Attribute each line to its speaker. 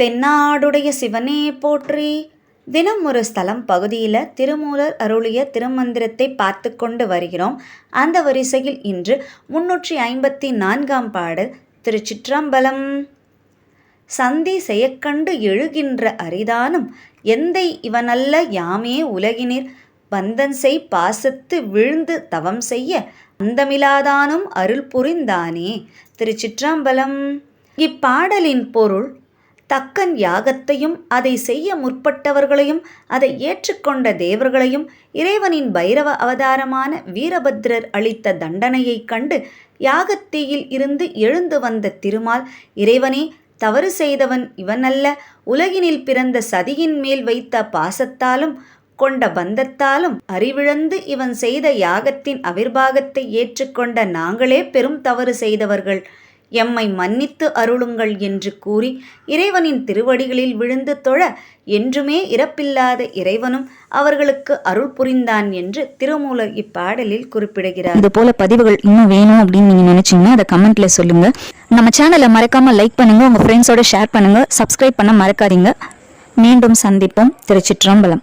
Speaker 1: தென்னாடுடைய சிவனே போற்றி. தினம் ஒரு ஸ்தலம் பகுதியில் திருமூலர் அருளிய திருமந்திரத்தை பார்த்து கொண்டு வருகிறோம். அந்த வரிசையில் இன்று முன்னூற்றி ஐம்பத்தி நான்காம் பாடல் திருச்சிற்றம்பலம். சந்தி செயக்கண்டு எழுகின்ற அரிதானும் எந்தை இவனல்ல யாமே உலகினிர். பந்தன் செய் பாசத்து விழுந்து தவம் செய்ய அந்தமிலாதானும் அருள் புரிந்தானே. திருச்சிற்றம்பலம். இப்பாடலின் பொருள் தக்கன் யாகத்தையும் அதை செய்ய முற்பட்டவர்களையும் அதை ஏற்றுக்கொண்ட தேவர்களையும் இறைவனின் பைரவ அவதாரமான வீரபத்ரர் அளித்த தண்டனையைக் கண்டு யாகத்தீயில் இருந்து எழுந்து வந்த திருமால் இறைவனே தவறு செய்தவன் இவனல்ல. உலகினில் பிறந்த சதியின் மேல் வைத்த பாசத்தாலும் கொண்ட பந்தத்தாலும் அறிவிழந்து இவன் செய்த யாகத்தின் அவிர்வாகத்தை ஏற்றுக்கொண்ட நாங்களே பெரும் தவறு செய்தவர்கள். எம்மை மன்னித்து அருளுங்கள் என்று கூறி இறைவனின் திருவடிகளில் விழுந்து தொழ என்றுமே இறப்பில்லாத இறைவனும் அவர்களுக்கு அருள் புரிந்தான் என்று திருமூலர் இப்பாடலில் குறிப்பிடுகிறார்.
Speaker 2: இது போல பதிவுகள் இன்னும் வேணும் அப்படின்னு நீங்க நினைச்சீங்கன்னா அதை கமெண்ட்ல சொல்லுங்க. நம்ம சேனலை மறக்காம லைக் பண்ணுங்க உங்க ஃப்ரெண்ட்ஸோட ஷேர் பண்ணுங்க சப்ஸ்கிரைப் பண்ண மறக்காதீங்க. மீண்டும் சந்திப்போம். திருச்சிற்றம்பலம்.